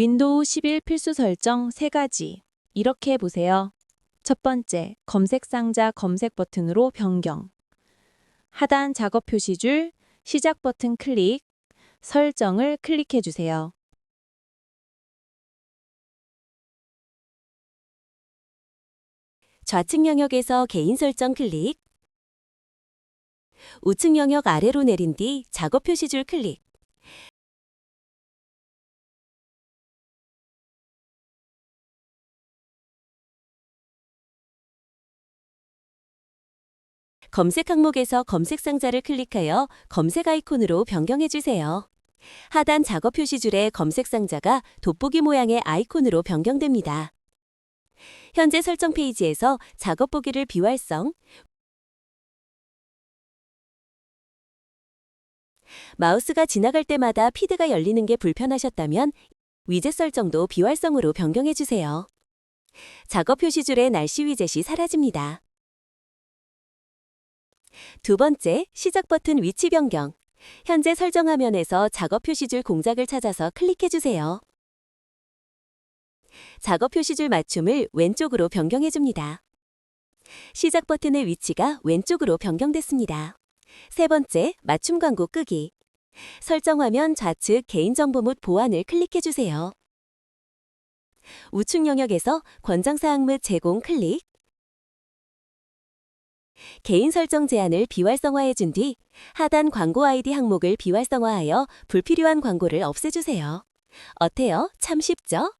윈도우 11 필수 설정 3가지. 이렇게 해보세요. 첫 번째, 검색 상자 검색 버튼으로 변경. 하단 작업 표시줄, 시작 버튼 클릭, 설정을 클릭해 주세요. 좌측 영역에서 개인 설정 클릭. 우측 영역 아래로 내린 뒤 작업 표시줄 클릭. 검색 항목에서 검색 상자를 클릭하여 검색 아이콘으로 변경해 주세요. 하단 작업 표시줄의 검색 상자가 돋보기 모양의 아이콘으로 변경됩니다. 현재 설정 페이지에서 작업 보기를 비활성, 마우스가 지나갈 때마다 피드가 열리는 게 불편하셨다면 위젯 설정도 비활성으로 변경해 주세요. 작업 표시줄의 날씨 위젯이 사라집니다. 두 번째, 시작 버튼 위치 변경. 현재 설정 화면에서 작업 표시줄 공작을 찾아서 클릭해 주세요. 작업 표시줄 맞춤을 왼쪽으로 변경해 줍니다. 시작 버튼의 위치가 왼쪽으로 변경됐습니다. 세 번째, 맞춤 광고 끄기. 설정 화면 좌측 개인정보 및 보안을 클릭해 주세요. 우측 영역에서 권장사항 및 제공 클릭. 개인 설정 제한을 비활성화해 준 뒤 하단 광고 아이디 항목을 비활성화하여 불필요한 광고를 없애주세요. 어때요? 참 쉽죠?